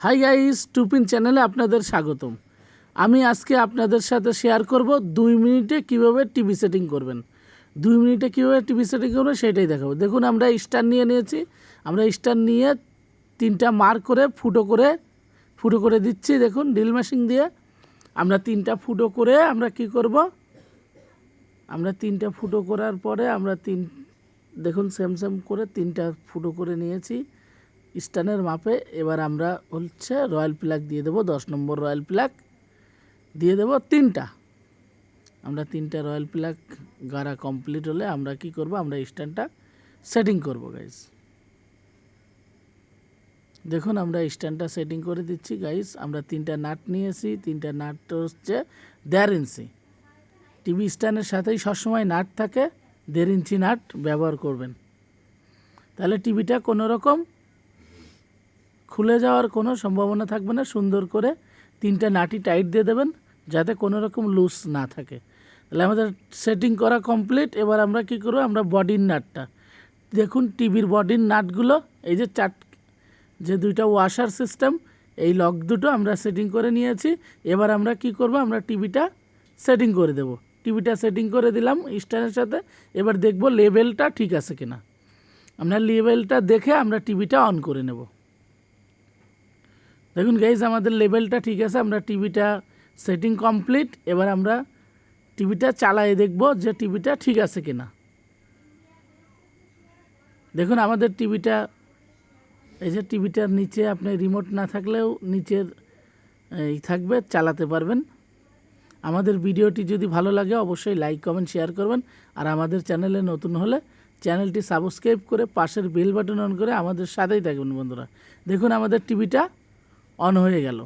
Hi guys, two-pin চ্যানেলে আপনাদের স্বাগতম। আমি আজকে আপনাদের সাথে শেয়ার করব দুই মিনিটে কীভাবে টিভি সেটিং করবেন। দুই মিনিটে কীভাবে টিভি সেটিং করবেন সেটাই দেখাবো। দেখুন, আমরা স্টার নিয়ে নিয়েছি। আমরা স্টার নিয়ে তিনটা মার করে ফুটো করে ফুটো করে দিচ্ছি। দেখুন, ড্রিল মেশিন দিয়ে আমরা তিনটা ফুটো করে আমরা কি করব? আমরা তিনটা ফুটো করার পরে আমরা তিন, দেখুন সেম সেম করে তিনটা ফুটো করে নিয়েছি। স্টানের মাপে এবার আমরা হচ্ছে রয়্যাল প্লাগ দিয়ে দেবো, দশ নম্বর রয়্যাল প্লাক দিয়ে দেবো তিনটা। আমরা তিনটা রয়্যাল প্লাক গাড়া কমপ্লিট হলে আমরা কি করব? আমরা স্ট্যান্ডটা সেটিং করব গাইস দেখুন, আমরা স্ট্যান্ডটা সেটিং করে দিচ্ছি গাইস আমরা তিনটা নাট নিয়েছি, তিনটা নাট হচ্ছে দেড় ইঞ্চি। টিভি স্ট্যান্ডের সাথেই সবসময় নাট থাকে, দেড় ইঞ্চি নাট ব্যবহার করবেন। তাহলে টিভিটা কোনো রকম খুলে যাওয়ার কোনো সম্ভাবনা থাকবে না। সুন্দর করে তিনটা নাটি টাইট দিয়ে দেবেন, যাতে কোনো রকম লুজ না থাকে। তাহলে আমাদের সেটিং করা কমপ্লিট এবার আমরা কি করব? আমরা বডির নাটটা। দেখুন টিভির বডির নাটগুলো, এই যে চার, যে দুইটা ওয়াশার সিস্টেম এই লক দুটো আমরা সেটিং করে নিয়েছি। এবার আমরা কি করব? আমরা টিভিটা সেটিং করে দেব। টিভিটা সেটিং করে দিলাম স্ট্যান্ডের সাথে। এবার দেখব লেভেলটা ঠিক আছে কিনা। আমরা লেভেলটা দেখে আমরা টিভিটা অন করে নেব। দেখুন গাইজ আমাদের লেভেলটা ঠিক আছে, আমরা টিভিটা সেটিং কমপ্লিট এবার আমরা টিভিটা চালায়ে দেখব যে টিভিটা ঠিক আছে কিনা। দেখুন আমাদের টিভিটা, এই যে টিভিটার নিচে আপনি রিমোট না থাকলেও নিচের, এই থাকবে, চালাতে পারবেন। আমাদের ভিডিওটি যদি ভালো লাগে অবশ্যই লাইক কমেন্ট শেয়ার করবেন। আর আমাদের চ্যানেলে নতুন হলে চ্যানেলটি সাবস্ক্রাইব করে পাশের বেল বাটন অন করে আমাদের সাথেই থাকবেন বন্ধুরা। দেখুন আমাদের টিভিটা অন হয়ে গেল।